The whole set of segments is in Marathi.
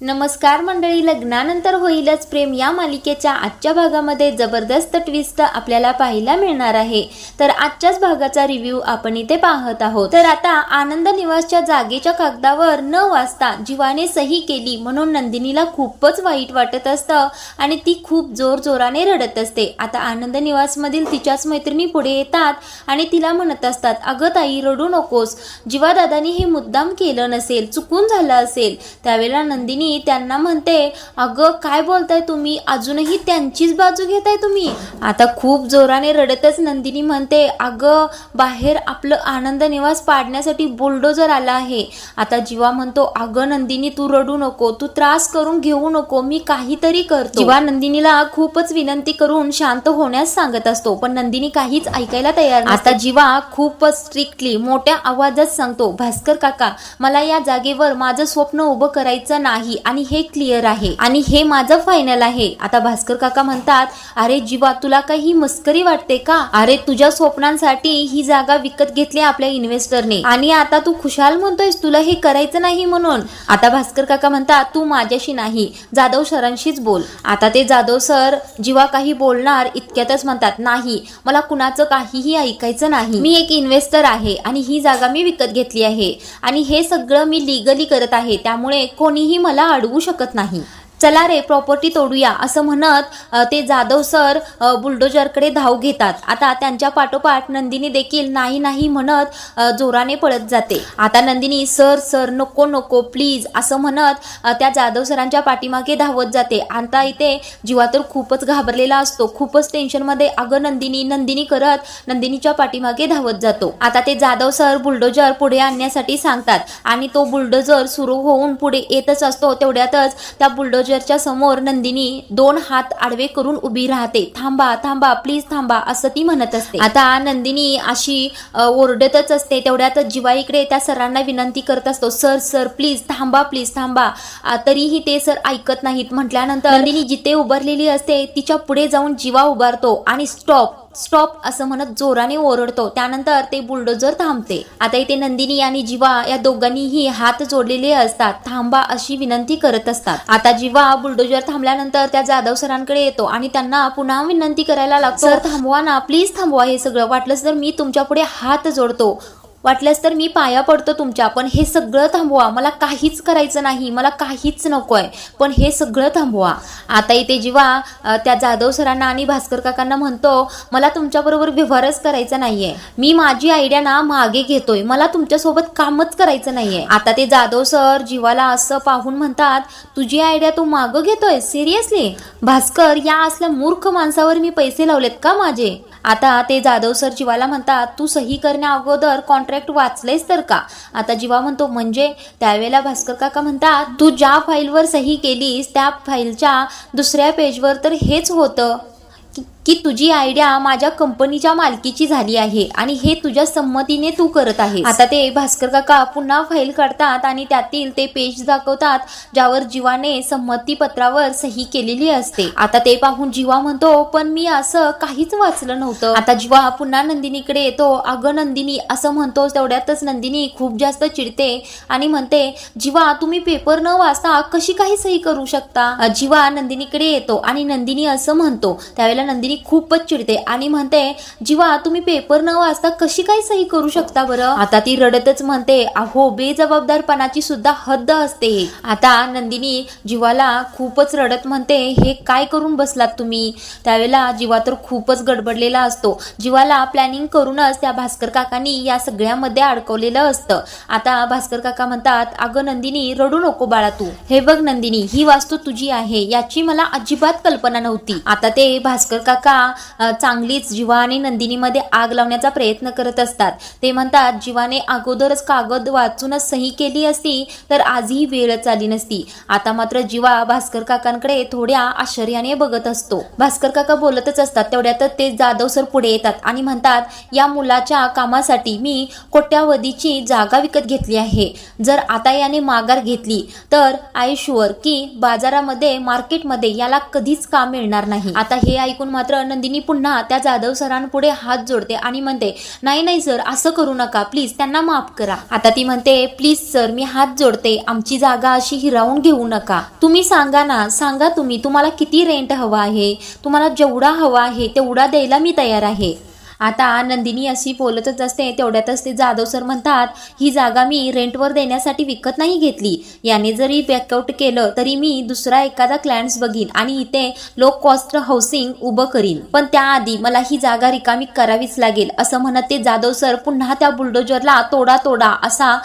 नमस्कार मंडळी लग्नानंतर होईलच प्रेम या मालिकेच्या आजच्या भागामध्ये जबरदस्त ट्विस्ट आपल्याला पाहायला मिळणार आहे. तर आजच्याच भागाचा रिव्ह्यू आपण इथे पाहत आहोत. तर आता आनंद निवासच्या जागेच्या कागदावर न वाचता जीवाने सही केली म्हणून नंदिनीला खूपच वाईट वाटत असतं आणि ती खूप जोर जोराने रडत असते. आता आनंद निवासमधील तिच्याच मैत्रिणी पुढे येतात आणि तिला म्हणत असतात अगं ताई रडू नकोस. जीवादादानी हे मुद्दाम केलं नसेल चुकून झालं असेल. त्यावेळेला नंदिनी त्यांना म्हणते अगं काय बोलताय तुम्ही? अजूनही त्यांचीच बाजू घेताय तुम्ही. आता खूप जोराने रडतच नंदिनी म्हणते अगं बाहेर आपलं आनंद निवास पाडण्यासाठी बुलडोजर आला आहे. आता जीवा म्हणतो अगं नंदिनी तू रडू नको तू त्रास करून घेऊ नको मी काहीतरी करतो. जीवा नंदिनीला खूपच विनंती करून शांत होण्यास सांगत असतो पण नंदिनी काहीच ऐकायला तयार आता जीवा खूपच स्ट्रिक्टली मोठ्या आवाजात सांगतो भास्कर काका मला या जागेवर माझं स्वप्न उभं करायचं नाही आणि हे क्लिअर आहे. आणि हे माझं फायनल आहे. आता भास्कर काका म्हणतात अरे जीवा तुला काही ही मस्करी वाटते का? अरे तुझ्या स्वप्नांसाठी ही जागा विकत घेतली आपल्या इन्व्हेस्टरने आणि आता तू खुशाल म्हणतोयस तुला हे करायचं नाही म्हणून. आता भास्कर काका म्हणतात तू माझ्याशी नाही. जाधव सरांशीच बोल. आता ते जाधव सर जीवा काही बोलणार इतक्यातच म्हणतात नाही. मला कुणाचं काहीही ऐकायचं नाही. मी एक इन्व्हेस्टर आहे आणि ही जागा मी विकत घेतली आहे. आणि हे सगळं मी लिगली करत आहे. त्यामुळे कोणीही मला अडवू शकत नाही. चला रे प्रॉपर्टी तोडूया असं म्हणत ते जाधव सर बुलडोजरकडे धाव घेतात. आता त्यांच्या पाठोपाठ नंदिनी देखील नाही नाही म्हणत जोराने पळत जाते. आता नंदिनी सर सर नको नको प्लीज असं म्हणत त्या जाधव सरांच्या पाठीमागे धावत जाते. आता इथे जीवा तर खूपच घाबरलेला असतो. खूपच टेन्शनमध्ये अगं नंदिनी नंदिनी करत नंदिनीच्या पाठीमागे धावत जातो. आता ते जाधव सर बुलडोजर पुढे आणण्यासाठी सांगतात आणि तो बुलडोजर सुरू होऊन पुढे येतच असतो. तेवढ्यातच त्या बुलडोजरच्या समोर नंदिनी दोन हात आडवे करून उभी राहते. थांबा थांबा प्लीज थांबा असं ती म्हणत असते. आता नंदिनी अशी ओरडतच असते. तेवढ्यात जीवा इकडे त्या सरांना विनंती करत असतो सर सर प्लीज थांबा प्लीज थांबा. तरीही ते सर ऐकत नाहीत. म्हटल्यानंतर नंदिनी जिथे उभारलेली असते तिच्या पुढे जाऊन जीवा उभारतो आणि स्टॉप स्टॉप असं म्हणत जोराने ओरडतो. त्यानंतर ते बुलडोजर थांबते. आता इथे नंदिनी आणि जीवा या दोघांनीही हात जोडलेले असतात. थांबा अशी विनंती करत असतात. आता जीवा बुलडोजर थांबल्यानंतर त्या जाधव सरांकडे येतो आणि त्यांना पुन्हा विनंती करायला लागतो. सर थांबवा ना प्लीज थांबवा हे सगळं. वाटलंच तर मी तुमच्यापुढे हात जोडतो. वाटल्यास तर मी पाया पडतो तुमच्या पण हे सगळं थांबवा. मला काहीच करायचं नाही मला काहीच नको आहे पण हे सगळं थांबवा. आता इथे जेव्हा त्या जाधव सरांना आणि भास्कर काकांना म्हणतो मला तुमच्याबरोबर व्यवहारच करायचा नाहीये. मी माझी आयडिया ना मागे घेतोय. मला तुमच्यासोबत कामच करायचं नाहीये. आता ते जाधव सर जीवाला असं पाहून म्हणतात तुझी आयडिया तू मागं घेतोय सिरियसली भास्कर या असल्या मूर्ख माणसावर मी पैसे लावलेत का माझे? आता ते जाधव सर जीवाला म्हणतात तू सही करण्या अगोदर कॉन्ट्रॅक्ट वाचलेस तर का? आता जीवा म्हणतो म्हणजे त्यावेळेला भास्कर काका म्हणतात तू ज्या फाईलवर सही केलीस त्या फाईलच्या दुसऱ्या पेजवर तर हेच होतं. की- तुझी आयडिया माझ्या कंपनीच्या मालकीची झाली आहे आणि हे तुझ्या संमतीने तू करत आहे आता ते भास्कर काका पुन्हा फाईल काढतात आणि त्यातील ते पेज दाखवतात ज्यावर जीवाने संमती पत्रावर सही केलेली असते. आता ते पाहून जीवा म्हणतो पण मी असं काहीच वाचलं नव्हतं. आता जीवा पुन्हा नंदिनीकडे येतो. अगं नंदिनी असं म्हणतो तेवढ्यातच नंदिनी खूप जास्त चिडते आणि म्हणते जीवा तुम्ही पेपर न वाचता कशी काही सही करू शकता? जीवा नंदिनीकडे येतो आणि नंदिनी असं म्हणतो. त्यावेळेला नंदिनी खूपच चिडते आणि म्हणते जीवा तुम्ही पेपर न वाचता कशी काय सही करू शकता बरं? आता ती रडतच म्हणते अहो बेजबाबदारपणाची सुद्धा हद्द असते. आता नंदिनी जीवाला खूपच रडत म्हणते हे काय करून बसलात तुम्ही? त्यावेळेला जीवा तर खूपच गडबडलेला असतो. जीवाला प्लॅनिंग करूनच त्या भास्कर काकांनी या सगळ्यामध्ये अडकवलेलं असतं. आता भास्कर काका म्हणतात अगं नंदिनी रडू नको बाळा तू. हे बघ नंदिनी ही वास्तू तुझी आहे याची मला अजिबात कल्पना नव्हती. आता ते भास्कर काका का चांगलीच जीवा आणि नंदिनीमध्ये आग लावण्याचा प्रयत्न करत असतात. ते म्हणतात जीवाने अगोदरच कागद वाचूनच सही केली असती तर आजही वेळच आली नसती. आता मात्र जीवा भास्कर काकांकडे थोड्या आश्चर्याने बघत असतो. भास्कर काका बोलतच असतात तेवढ्यातच ते जाधव सर पुढे येतात आणि म्हणतात या मुलाच्या कामासाठी मी कोट्यावधीची जागा विकत घेतली आहे. जर आता याने माघार घेतली तर आय शुअर की बाजारामध्ये मार्केटमध्ये याला कधीच काम मिळणार नाही. आता हे ऐकून मात्र तर नंदिनी पुन्हा त्या जाधव सरांपुढे हात जोडते आणि म्हणते नाही नाही सर असं करू नका. प्लीज त्यांना माफ करा. आता ती म्हणते प्लीज सर मी हात जोडते. आमची जागा अशी हिरावून घेऊ नका. तुम्ही सांगा ना. सांगा तुम्ही. तुम्हाला किती रेंट हवा आहे? तुम्हाला जेवढा हवा आहे तेवढा द्यायला मी तयार आहे. आता नंदिनी अशी बोलतच असते तेवढ्यातच ते जाधव सर म्हणतात ही जागा मी रेंटवर देण्यासाठी विकत नाही घेतली. याने जरी बॅकआउट केलं तरी मी दुसरा एखादा क्लायंट्स बघीन आणि इथे लो कॉस्ट हाऊसिंग उभं करीन. पण त्याआधी मला ही जागा रिकामी करावीच लागेल असं म्हणत ते जाधव सर पुन्हा त्या बुलडोजरला तोडा तोडा असा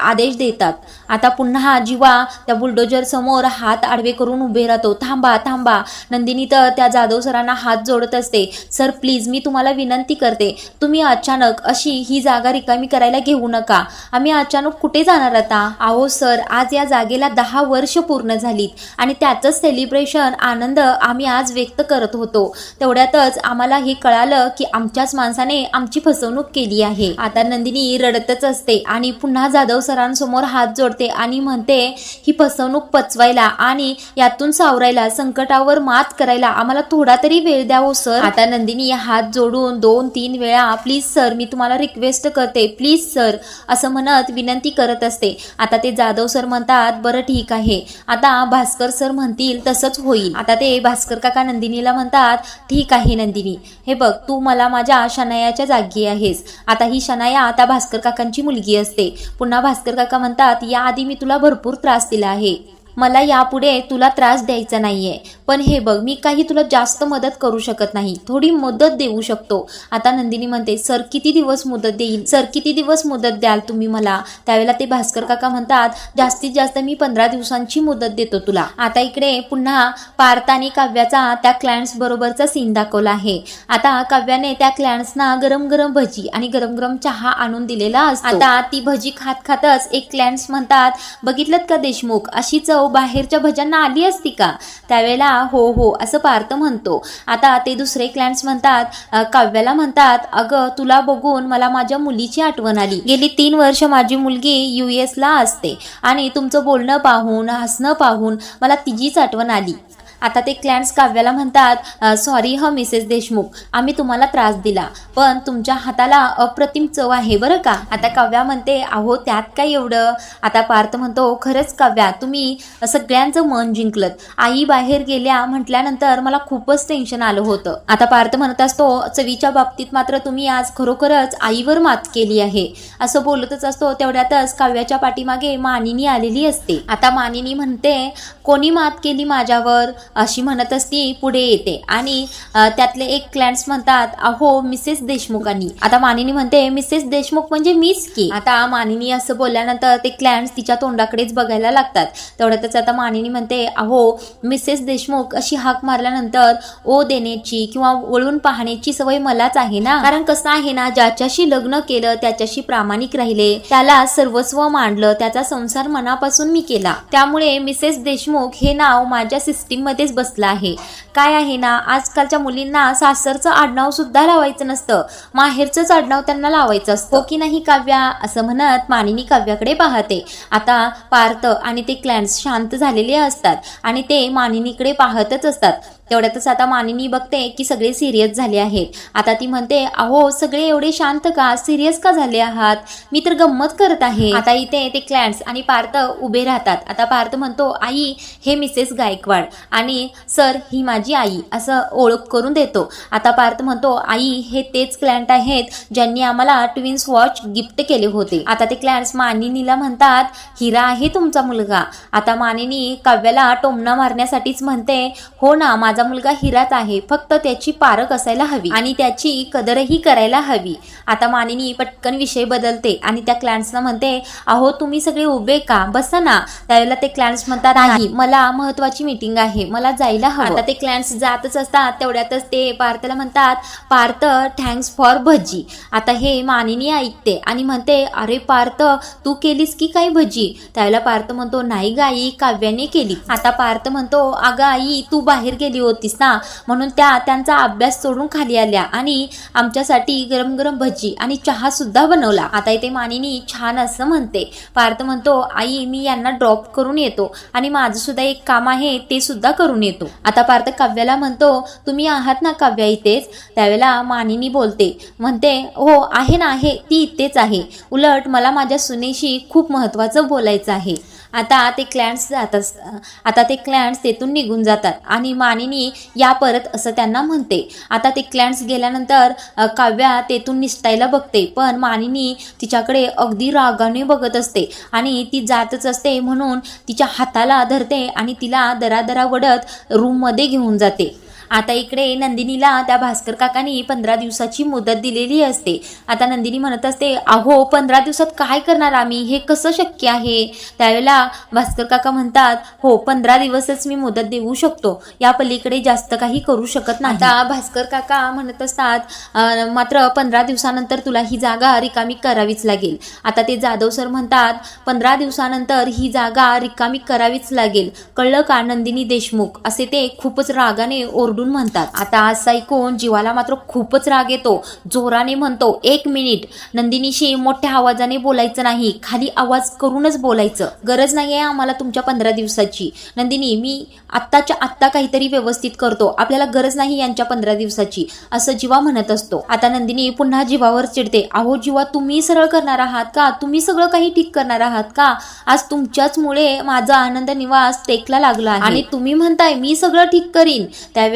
आदेश देतात. आता पुन्हा जीवा त्या बुलडोजर समोर हात आडवे करून उभे राहतो. थांबा थांबा. नंदिनी तर त्या जाधव सरांना हात जोडत असते. सर प्लीज मी तुम्हाला विनंती करते तुम्ही अचानक अशी ही जागा रिकामी करायला घेऊ नका. आम्ही अचानक कुठे जाणार आता? अहो सर आज या जागेला दहा वर्ष पूर्ण झालीत आणि त्याचंच सेलिब्रेशन आनंद आम्ही आज व्यक्त करत होतो. तेवढ्यातच आम्हाला हे कळालं की आमच्याच माणसाने आमची फसवणूक केली आहे. आता नंदिनी रडतच असते आणि पुन्हा जाधव सरांसमोर हात जोडते आणि म्हणते ही फसवणूक पचवायला आणि यातून सावरायला संकटावर मात करायला आम्हाला थोडा तरी वेळ द्यावो हो, सर. आता नंदिनी हात जोडून दोन दोन तीन वेळा प्लीज सर मी तुम्हाला रिक्वेस्ट करते. प्लीज सर असं म्हणत विनंती करत असते. आता ते जाधव सर म्हणतात बरं ठीक आहे. आता भास्कर सर म्हणतील तसंच होईल. आता ते भास्कर काका नंदिनीला म्हणतात ठीक आहे नंदिनी. हे बघ तू मला माझ्या शनायाच्या जागी आहेस. आता ही शनाया आता भास्कर काकांची मुलगी असते. पुन्हा भास्कर काका म्हणतात याआधी मी तुला भरपूर त्रास दिला आहे. मला यापुढे तुला त्रास द्यायचा नाहीये. पण हे बघ मी काही तुला जास्त मदत करू शकत नाही. थोडी मदत देऊ शकतो. आता नंदिनी म्हणते सर किती दिवस मुदत देईल सर किती दिवस मुदत द्याल तुम्ही मला? त्यावेळेला ते भास्कर काका म्हणतात जास्तीत जास्त मी पंधरा दिवसांची मुदत देतो तुला. आता इकडे पुन्हा पार्थ आणि काव्याचा त्या क्लायंट्स बरोबरचा सीन दाखवला आहे. आता काव्याने त्या क्लायंट्सना गरम गरम भजी आणि गरम गरम चहा आणून दिलेला आता ती भजी खात खातच एक क्लायंट्स म्हणतात बघितलं का देशमुख? अशी चव बाहेरच्या भज्यांना आली असती का? त्यावेळेला हो हो असं पार्थ म्हणतो. आता ते दुसरे क्लायंट्स म्हणतात काव्याला म्हणतात अगं तुला बघून मला माझ्या मुलीची आठवण आली. गेली तीन वर्ष माझी मुलगी यू एसला असते आणि तुमचं बोलणं पाहून हसणं पाहून मला तिचीच आठवण आली. आता ते क्लॅन्स काव्याला म्हणतात सॉरी ह मिसेस देशमुख आम्ही तुम्हाला त्रास दिला पण तुमच्या हाताला अप्रतिम चव आहे बरं का? आता काव्या म्हणते अहो त्यात काय एवढं? आता पार्थ म्हणतो खरंच काव्या तुम्ही सगळ्यांचं मन जिंकलं आई बाहेर गेल्या म्हटल्यानंतर मला खूपच टेन्शन आलं होतं. आता पार्थ म्हणत असतो चवीच्या बाबतीत मात्र तुम्ही आज खरोखरच आईवर मात केली आहे. असं बोलतच असतो तेवढ्यातच काव्याच्या पाठीमागे मानिनी आलेली असते. आता मानिनी म्हणते कोणी मात केली माझ्यावर? अशी म्हणतच ती पुढे येते. आणि त्यातले एक क्लायंट्स म्हणतात अहो मिसेस देशमुखांनी. आता मानिनी म्हणते मिसेस देशमुख म्हणजे मीच की? आता मानिनी असं बोलल्यानंतर ते क्लायंट्स तिच्या तोंडाकडेच बघायला लागतात. तेवढ्यातच आता मानिनी म्हणते अहो मिसेस देशमुख अशी हाक मारल्यानंतर ओ देण्याची किंवा वळून पाहण्याची सवय मलाच आहे ना? कारण कसं आहे ना ज्याच्याशी लग्न केलं त्याच्याशी प्रामाणिक राहिले. त्याला सर्वस्व मांडलं त्याचा संसार मनापासून मी केला. त्यामुळे मिसेस देशमुख हे नाव माझ्या सिस्टीम तेच बसलं आहे. काय आहे ना आजकालच्या मुलींना सासरचं आडनाव सुद्धा लावायचं नसतं. माहेरचंच आडनाव त्यांना लावायचं असतं. हो की नाही काव्या? असं म्हणत मानिनी काव्याकडे पाहते. आता पार्थ आणि ते क्लॅन्स शांत झालेले असतात आणि ते मानिनीकडे पाहतच असतात. तेवढ्यातच आता मानिनी बघते की सगळे सिरियस झाले आहेत. आता ती म्हणते अहो सगळे एवढे शांत का? सिरियस का झाले आहात? मी तर गंमत करत आहे. आता इथे ते क्लॅन्ट्स आणि पार्थ उभे राहतात. आता पार्थ म्हणतो आई हे मिसेस गायकवाड आणि सर ही माझी आई असं ओळख करून देतो. आता पार्थ म्हणतो आई हे तेच क्लॅन्ट आहेत ज्यांनी आम्हाला ट्विन्स वॉच गिफ्ट केले होते. आता ते क्लॅन्ट्स मानिनीला म्हणतात हिरा आहे तुमचा मुलगा. आता मानिनी काव्याला टोमणा मारण्यासाठीच म्हणते हो ना माझा मुलगा हिराच आहे. फक्त त्याची पारख असायला हवी. आणि त्याची कदरही करायला हवी. आता मानिनी पटकन विषय बदलते आणि त्या क्लायंट्सना म्हणते अहो तुम्ही सगळे उभे का? बसा ना. त्यावेळेला ते क्लायंट्स म्हणतात नाही मला महत्वाची मीटिंग आहे. मला जायला हवं. आता ते क्लायंट्स जातच असतात. तेवढ्यातच ते पार्थला म्हणतात पार्थ थँक्स फॉर भजी. आता हे मानिनी ऐकते आणि म्हणते अरे पार्थ तू केलीस की काय भजी? त्यावेळेला पार्थ म्हणतो नाही गाई काव्याने केली. आता पार्थ म्हणतो अगं आई तू बाहेर गेली होतीस ना? म्हणून त्या त्यांचा अभ्यास सोडून खाली आल्या आणि आमच्यासाठी गरम गरम भजी आणि चहा सुद्धा बनवला. आता इथे मानिनी छान असं म्हणते. पार्थ म्हणतो आई मी यांना ड्रॉप करून येतो आणि माझं सुद्धा एक काम आहे ते सुद्धा करून येतो. आता पार्थ काव्याला म्हणतो तुम्ही आहात ना काव्या इथेच? त्यावेळेला मानिनी बोलते म्हणते हो आहे ना आहे ती इथेच आहे. उलट मला माझ्या सुनेशी खूप महत्त्वाचं बोलायचं आहे. आता ते क्लायंट्स जात आता ते क्लॅन्ट्स तेथून निघून जातात. आणि मानिनी या परत असं त्यांना म्हणते. आता ते क्लॅन्ट्स गेल्यानंतर काव्या तेथून निसटायला बघते. पण मानिनी तिच्याकडे अगदी रागाने बघत असते. आणि ती जातच असते म्हणून तिच्या हाताला धरते आणि तिला दरादरा वडत रूममध्ये घेऊन जाते. आता इकडे नंदिनीला त्या भास्कर काकांनी पंधरा दिवसाची मुदत दिलेली असते. आता नंदिनी म्हणत असते अहो पंधरा दिवसात काय करणार आम्ही? हे कसं शक्य आहे? त्यावेळेला भास्कर काका म्हणतात हो पंधरा दिवसच मी मुदत देऊ शकतो. या पलीकडे जास्त काही करू शकत नाही. आता भास्कर काका म्हणत असतात "अं, मात्र पंधरा दिवसानंतर तुला ही जागा रिकामी करावीच लागेल. आता ते जाधव सर म्हणतात पंधरा दिवसानंतर ही जागा रिकामी करावीच लागेल. कळलं का नंदिनी देशमुख? असे ते खूपच रागाने ओरडून म्हणतात. आता असं ऐकून जीवाला मात्र खूपच राग येतो. जोराने म्हणतो एक मिनिट. नंदिनीशी मोठ्या आवाजाने बोलायचं नाही. खाली आवाज करूनच बोलायचं. गरज नाही आहे आम्हाला तुमच्या पंधरा दिवसाची. नंदिनी मी आत्ताच्या आत्ता काहीतरी व्यवस्थित करतो. आपल्याला गरज नाही यांच्या पंधरा दिवसाची. असं जीवा म्हणत असतो. आता नंदिनी पुन्हा जीवावर चिडते. अहो जीवा तुम्ही सरळ करणार आहात का? तुम्ही सगळं काही ठीक करणार आहात का? आज तुमच्याचमुळे माझा आनंद निवास टेकला लागला आहे. आणि तुम्ही म्हणताय मी सगळं ठीक करीन.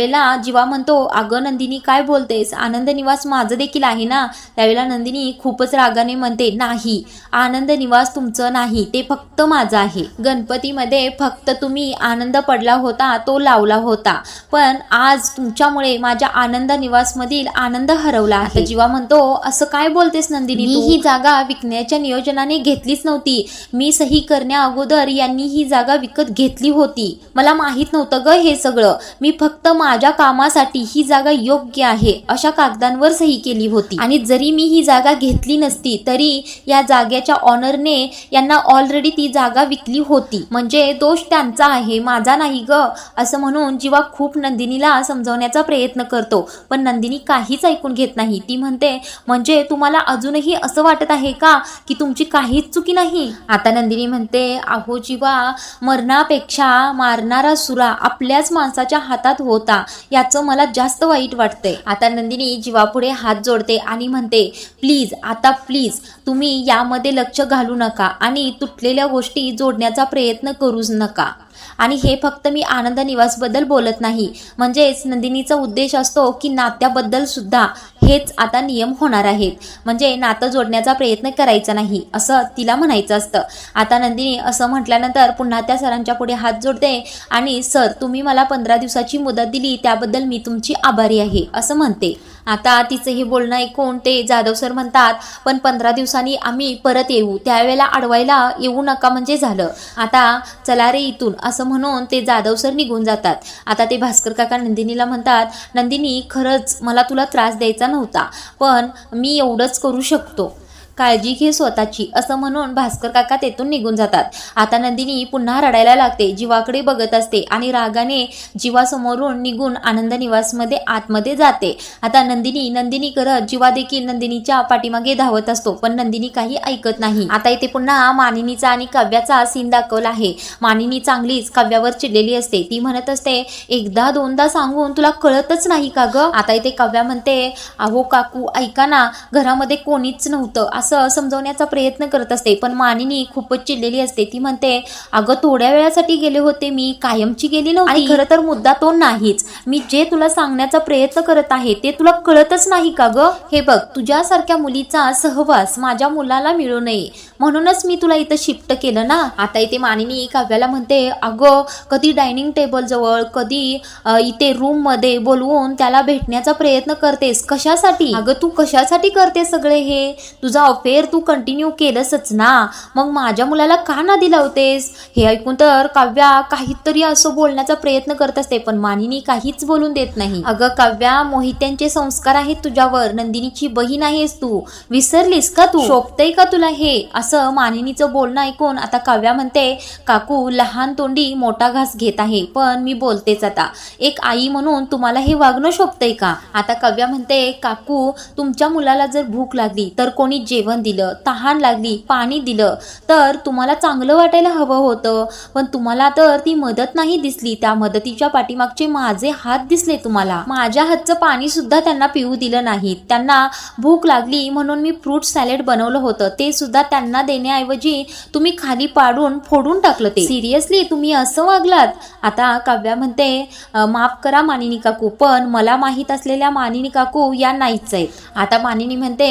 त्यावेळेला जीवा म्हणतो अगं नंदिनी काय बोलतेस? आनंद निवास माझं देखील आहे ना? त्यावेळेला नंदिनी खूपच रागाने म्हणते नाही आनंद निवास तुमचं नाही ते फक्त माझं आहे. गणपतीमध्ये फक्त तुम्ही आनंद पडला होता तो लावला होता. पण आज तुमच्यामुळे माझ्या आनंद निवास मधील आनंद हरवला. आहे. जीवा म्हणतो असं काय बोलतेस नंदिनी मी ही जागा विकण्याच्या नियोजनाने घेतलीच नव्हती. मी सही करण्या अगोदर यांनी ही जागा विकत घेतली होती. मला माहीत नव्हतं ग हे सगळं. मी फक्त माझ्या कामासाठी ही जागा योग्य आहे अशा कागदांवर सही केली होती. आणि जरी मी ही जागा घेतली नसती तरी या जागेच्या ऑनरने यांना ऑलरेडी ती जागा विकली होती. म्हणजे दोष त्यांचा आहे माझा नाही ग असं म्हणून जीवा खूप नंदिनीला समजवण्याचा प्रयत्न करतो. पण नंदिनी काहीच ऐकून घेत नाही. ती म्हणते म्हणजे तुम्हाला अजूनही असं वाटत आहे का की तुमची काहीच चुकी नाही? आता नंदिनी म्हणते अहो जीवा मरणापेक्षा मारणारा सुरा आपल्याच माणसाच्या हातात होता. याचं मला जास्त वाईट वाटतंय. आता नंदिनी जीवापुढे हात जोडते आणि म्हणते प्लीज आता प्लीज तुम्ही यामध्ये लक्ष घालू नका आणि तुटलेल्या गोष्टी जोडण्याचा प्रयत्न करूच नका. आणि हे फक्त मी आनंद निवासबद्दल बोलत नाही. म्हणजेच नंदिनीचा उद्देश असतो की नात्याबद्दल सुद्धा हेच आता नियम होणार आहेत. म्हणजे नातं जोडण्याचा प्रयत्न करायचा नाही असं तिला म्हणायचं असतं. आता नंदिनी असं म्हटल्यानंतर पुन्हा त्या सरांच्या पुढे हात जोडते आणि सर तुम्ही मला पंधरा दिवसाची मुदत दिली त्याबद्दल मी तुमची आभारी आहे असं म्हणते. आता तिचं हे बोलणं ऐकून ते जाधव सर म्हणतात पण पंधरा दिवसांनी आम्ही परत येऊ. त्यावेळेला अडवायला येऊ नका म्हणजे झालं. आता चला रे इथून. असं म्हणून ते जाधव सर निघून जातात. आता ते भास्कर काका नंदिनीला म्हणतात नंदिनी खरंच मला तुला त्रास द्यायचा नव्हता पण मी एवढंच करू शकतो. काळजी घे स्वतःची असं म्हणून भास्कर काका तेथून निघून जातात. आता नंदिनी पुन्हा रडायला लागते जीवाकडे बघत असते आणि रागाने जीवासमोरून निघून आनंद निवासमध्ये आतमध्ये जाते. आता नंदिनी नंदिनी करत जीवा देखील नंदिनीच्या पाठीमागे धावत असतो पण नंदिनी काही ऐकत नाही. आता इथे पुन्हा मानिनीचा आणि काव्याचा सीन दाखवला आहे. मानिनी चांगलीच काव्यावर चिडलेली असते. ती म्हणत असते एकदा दोनदा सांगून तुला कळतच नाही का ग? आता इथे काव्या म्हणते अहो काकू ऐका ना घरामध्ये कोणीच नव्हतं असं समजवण्याचा प्रयत्न करत असते. पण मानिनी खूपच चिडलेली असते. ती म्हणते अगं थोड्या वेळासाठी गेले होते मी. कायमची गेली नव्हती. आणि खरं तर मुद्दा तो नाहीच. मी जे तुला सांगण्याचा प्रयत्न करत आहे ते तुला कळतच नाही का ग? हे बघ तुझ्यासारख्या मुलीचा सहवास माझ्या मुलाला मिळू नये. म्हणूनच मी तुला इथं शिफ्ट केलं ना? आता इथे मानिनी काव्याला म्हणते अगं कधी डायनिंग टेबल जवळ कधी इथे रूममध्ये बोलवून त्याला भेटण्याचा प्रयत्न करतेस. कशासाठी? अगं तू कशासाठी करते सगळे हे? तुझा अफेअर तू कंटिन्यू केलंसच ना. मग माझ्या मुलाला का नादी लावतेस? हे ऐकून तर काव्या काहीतरी असं बोलण्याचा प्रयत्न करत असते पण मानिनी काहीच बोलून देत नाही. अगं काव्या मोहित्यांचे संस्कार आहेत तुझ्यावर. नंदिनीची बहीण आहेस तू. विसरलीस का तू? शोभतय का तुला हे? असं मानिनीचं बोलणं ऐकून आता काव्या म्हणते काकू लहान तोंडी मोठा घास घेत आहे पण मी बोलतेच आता. एक आई म्हणून तुम्हाला हे वागणं शोभतंय का? आता काव्या म्हणते काकू तुमच्या मुलाला जर भूक लागली तर कोणी जेवण दिलं तहान लागली पाणी दिलं. तर तुम्हाला चांगलं वाटायला हवं होतं. पण तुम्हाला तर ती मदत नाही दिसली. त्या मदतीच्या पाठीमागचे माझे हात दिसले तुम्हाला. माझ्या हातचं पाणी सुद्धा त्यांना पिऊ दिलं नाही. त्यांना भूक लागली म्हणून मी फ्रूट सॅलेड बनवलं होतं. ते सुद्धा त्यांना देण्याऐवजी तुम्ही खाली पाडून फोडून टाकलं ते. सिरियसली तुम्ही असं वागलात? आता काव्या म्हणते माफ करा मानिनी काकू पण मला माहीत असलेल्या मानिनी काकू या नाहीच आहेत. आता मानिनी म्हणते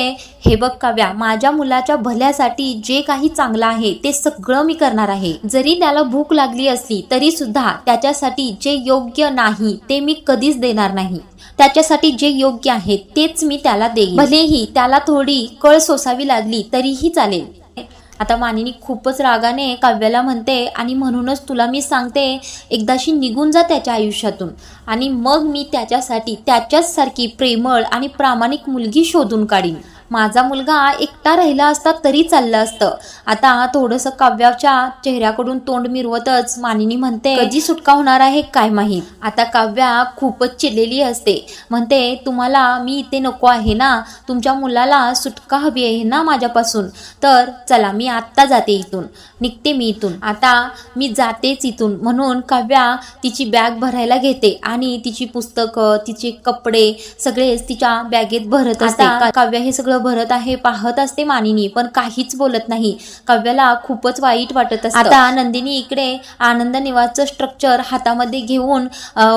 हे बघ काव्या माझ्या मुलाच्या भल्यासाठी जे काही चांगलं आहे ते सगळं मी करणार आहे. जरी त्याला भूक लागली असली तरी सुद्धा त्याच्यासाठी जे योग्य नाही ते मी कधीच देणार नाही. त्याच्यासाठी जे योग्य आहे तेच मी त्याला देईन. भलेही त्याला थोडी कळ सोसावी लागली तरीही चालेल. आता मानिनी खूपच रागाने काव्याला म्हणते आणि म्हणूनच तुला मी सांगते एकदाशी निघून जा त्याच्या आयुष्यातून. आणि मग मी त्याच्यासाठी त्याच्याच सारखी प्रेमळ आणि प्रामाणिक मुलगी शोधून काढीन. माझा मुलगा एकटा राहिला असता तरी चाललं असतं. आता थोडंसं काव्याच्या चेहऱ्याकडून तोंड मिरवतच मानिनी म्हणते कधी सुटका होणार आहे काय माहीत? आता काव्या खूपच चिडलेली असते. म्हणते तुम्हाला मी इथे नको आहे ना? तुमच्या मुलाला सुटका हवी आहे ना माझ्यापासून? तर चला मी आत्ता जाते इथून. निघते मी इथून. आता मी जातेच इथून. म्हणून काव्या तिची बॅग भरायला घेते आणि तिची पुस्तकं तिचे कपडे सगळेच तिच्या बॅगेत भरत असते. काव्या हे सगळं भरत आहे पाहत असते मानिनी पण काहीच बोलत नाही. काव्याला खूपच वाईट वाटत असतं. आता नंदिनी इकडे आनंद निवासचं स्ट्रक्चर हातामध्ये घेऊन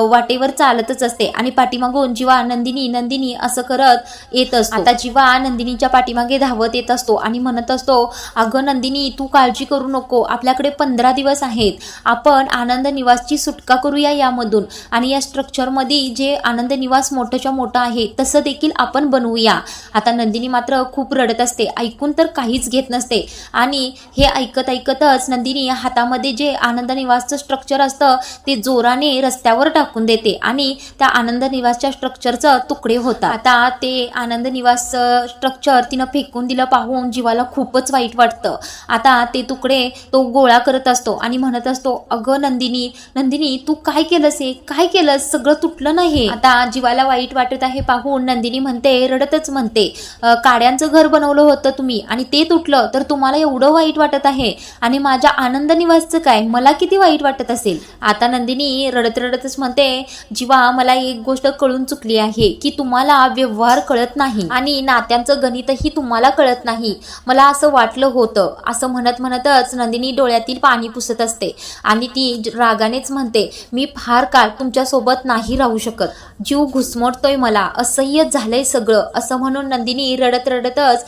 वाटेवर चालतच असते. आणि पाठीमागून जीवा नंदिनी नंदिनी असं करत येत असतो. आता जीवा नंदिनीच्या पाठीमागे धावत येत असतो आणि म्हणत असतो अगं नंदिनी तू काळजी करू नको. आपल्याकडे पंधरा दिवस आहेत. आपण आनंद निवासची सुटका करूया यामधून. आणि या स्ट्रक्चरमध्ये जे आनंद निवास मोठंच्या मोठं आहे तसं देखील आपण बनवूया. आता नंदिनी मात्र खूप रडत असते. ऐकून तर काहीच घेत नसते. आणि हे ऐकत ऐकतच नंदिनी हातामध्ये जे आनंद निवासचं स्ट्रक्चर असतं ते जोराने रस्त्यावर टाकून देते आणि त्या आनंद निवासच्या स्ट्रक्चरचं तुकडे होतात. आता ते आनंद निवास स्ट्रक्चर तिनं फेकून दिलं पाहून जीवाला खूपच वाईट वाटतं. आता ते तुकडे तो गोळा करत असतो आणि म्हणत असतो अगं नंदिनी नंदिनी तू काय केलंस हे? काय केलंस? सगळं तुटलं नाही. आता जीवाला वाईट वाटत आहे पाहून नंदिनी म्हणते रडतच म्हणते. काड्यांचं घर बनवलं होतं तुम्ही आणि ते तुटलं तर तुम्हाला एवढं वाईट वाटत आहे? आणि माझ्या आनंद निवासचं काय? मला किती वाईट वाटत असेल? आता नंदिनी रडत रडतच म्हणते जीवा मला एक गोष्ट कळून चुकली आहे की तुम्हाला व्यवहार कळत नाही आणि नात्यांचं गणितही तुम्हाला कळत नाही. मला असं वाटलं होतं असं म्हणत म्हणतच नंदिनी डोळ्यातील पाणी पुसत असते आणि ती ज- रागानेच म्हणते मी फार काळ तुमच्यासोबत नाही राहू शकत. जीव घुसमटतोय मला. असह्य झालंय सगळं असं म्हणून नंदिनी रडत रडतच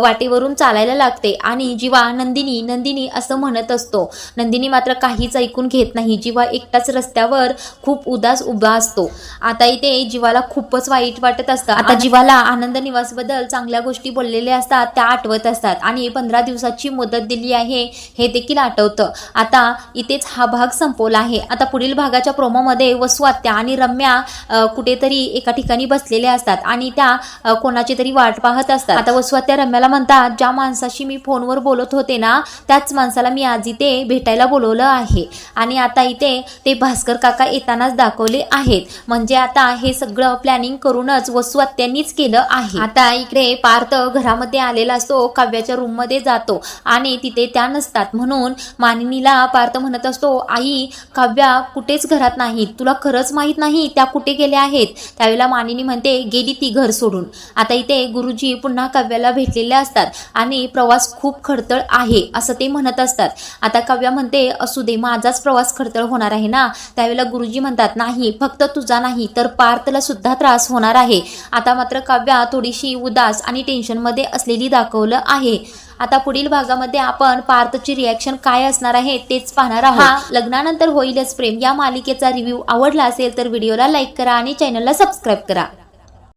वाटेवरून चालायला लागते. आणि जीवा नंदिनी नंदिनी असं म्हणत असतो नंदिनी मात्र काहीच ऐकून घेत नाही. जीवा एकटाच रस्त्यावर खूप उदास उभा असतो. आता इथे जीवाला खूपच वाईट वाटत असतं. आता जीवाला आनंद निवासबद्दल चांगल्या गोष्टी बोललेल्या असतात त्या आठवत असतात. आणि पंधरा दिवसाची मुदत दिली आहे हे देखील आठवतं. आता इथेच हा भाग संपवला आहे. आता पुढील भागाच्या प्रोमोमध्ये वसू आत्या आणि रम्या कुठेतरी एका ठिकाणी बसलेल्या असतात. आणि त्या कोणाची तरी वाट पाहत असतात. आता वसू रम्याला म्हणतात ज्या माणसाशी मी फोनवर बोलत होते ना त्याच माणसाला मी आज इथे भेटायला बोलवलं आहे. आणि आता इथे ते भास्कर काका येतानाच दाखवले आहेत. म्हणजे आता हे सगळं प्लॅनिंग करूनच वसू आत्यांनीच केलं आहे. आता इकडे पार्थ घरामध्ये आलेला असतो काव्याच्या रूममध्ये जातो. आणि तिथे त्या नसतात. म्हणून मानिनीला पार्थ म्हणत असतो आई काव्या कुठेच घरात नाही तुला खरंच माहीत नाही त्या कुठे गेल्या आहेत? त्यावेळेला मानिनी म्हणते गेली ती घर सोडून. आता इथे गुरुजी पुन्हा काव्याला भेटलेले असतात आणि प्रवास खूप खडतळ आहे असं ते म्हणत असतात. आता काव्या म्हणते असू दे माझाच प्रवास खडतळ होणार आहे ना? त्यावेळेला गुरुजी म्हणतात नाही फक्त तुझा नाही तर पार्थला सुद्धा त्रास होणार आहे. आता मात्र काव्या थोडीशी उदास आणि टेन्शनमध्ये असलेली दाखवलं आहे. आता पुढील भागामध्ये आपण पार्थची रिॲक्शन काय असणार आहे तेच पाहणार आहोत. लग्नानंतर होईलच प्रेम. या मालिकेचा रिव्ह्यू आवडला असेल तर व्हिडिओला लाईक करा आणि चॅनलला सबस्क्राईब करा.